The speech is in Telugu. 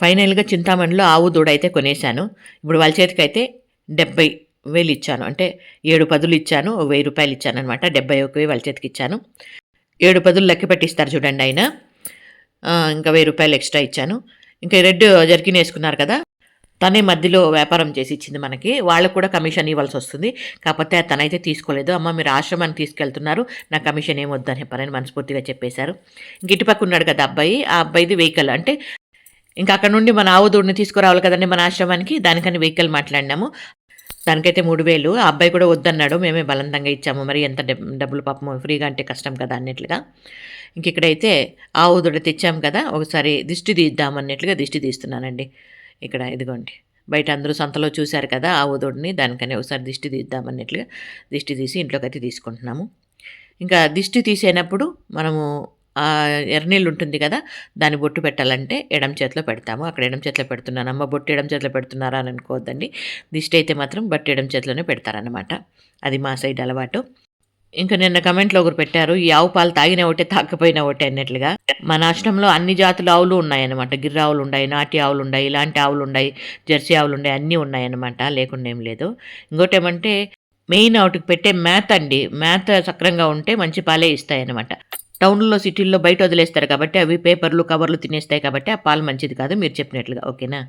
ఫైనల్గా చింతామణిలో ఆవు దూడ అయితే కొనేశాను. ఇప్పుడు వాళ్ళ చేతికి అయితే డెబ్బై వేలు ఇచ్చాను. అంటే ఏడు పదులు ఇచ్చాను ఓ వెయ్యి రూపాయలు ఇచ్చాను అనమాట డెబ్బై ఒక వాళ్ళ చేతికి ఇచ్చాను. ఏడు పదులు లెక్క పెట్టిస్తారు చూడండి ఆయన. ఇంకా వెయ్యి రూపాయలు ఎక్స్ట్రా ఇచ్చాను. ఇంకా రెడ్ జర్కిన్ వేసుకున్నారు కదా తనే మధ్యలో వ్యాపారం చేసి ఇచ్చింది మనకి. వాళ్ళకు కూడా కమిషన్ ఇవ్వాల్సి వస్తుంది. కాకపోతే తనైతే తీసుకోలేదు. అమ్మ మీరు ఆశ్రమానికి తీసుకెళ్తున్నారు. నా కమిషన్ ఏం వద్దని చెప్పారని మనస్ఫూర్తిగా చెప్పేశారు. ఇంక ఇటుపక్క ఉన్నాడు కదా అబ్బాయి. ఆ అబ్బాయిది వెహికల్. అంటే ఇంకా అక్కడ నుండి మన ఆవు దూడిని తీసుకురావాలి కదండి మన ఆశ్రమానికి. దానికని వెహికల్ మాట్లాడినాము. దానికైతే మూడు వేలు. ఆ అబ్బాయి కూడా వద్దన్నాడు. మేమే బలంతంగా ఇచ్చాము. మరి ఎంత డబ్బులు పాపం ఫ్రీగా అంటే కష్టం కదా అన్నట్లుగా. ఇంక ఇక్కడైతే ఆవు దూడ తెచ్చాం కదా. ఒకసారి దిష్టి తీద్దాం అన్నట్లుగా దిష్టి తీస్తున్నానండి. ఇక్కడ ఇదిగోండి. బయట అందరూ సంతలో చూశారు కదా ఆవు దూడని. దానికని ఒకసారి దిష్టి తీద్దాం అన్నట్లుగా దిష్టి తీసి ఇంట్లోకి అయితే తీసుకుంటున్నాము. ఇంకా దిష్టి తీసేనప్పుడు మనము ఎర్రనీళ్ళు ఉంటుంది కదా దాన్ని బొట్టు పెట్టాలంటే ఎడం చేతిలో పెడతాము. అక్కడ ఎడం చేతిలో పెడుతున్నాను. అమ్మ బొట్టు ఎడం చేతిలో పెడుతున్నారా అని అనుకోవద్దండి. దిష్టి అయితే మాత్రం బట్టు ఎడం చేతిలోనే పెడతారనమాట అది మా సైడ్ అలవాటు. ఇంకా నిన్న కమెంట్లో ఒకరు పెట్టారు ఈ ఆవు పాలు తాగిన ఒకటే తాకపోయినా ఒకటే అన్నట్లుగా. మన ఆశ్రమంలో అన్ని జాతుల ఆవులు ఉన్నాయన్నమాట. గిర్ర ఆవులు ఉన్నాయి నాటి ఆవులు ఉన్నాయి ఇలాంటి ఆవులు ఉన్నాయి జెర్సీ ఆవులు ఉన్నాయి అన్నీ ఉన్నాయన్నమాట. లేకుండా ఏం లేదు. ఇంకోటి ఏమంటే మెయిన్ వాటికి పెట్టే మేత అండి. మేత సక్రంగా ఉంటే మంచి పాలే ఇస్తాయన్నమాట. టౌన్లో సిటీల్లో బయట వదిలేస్తారు కాబట్టి అవి పేపర్లు కవర్లు తినేస్తాయి కాబట్టి ఆ పాలు మంచిది కాదు మీరు చెప్పినట్లుగా. ఓకేనా?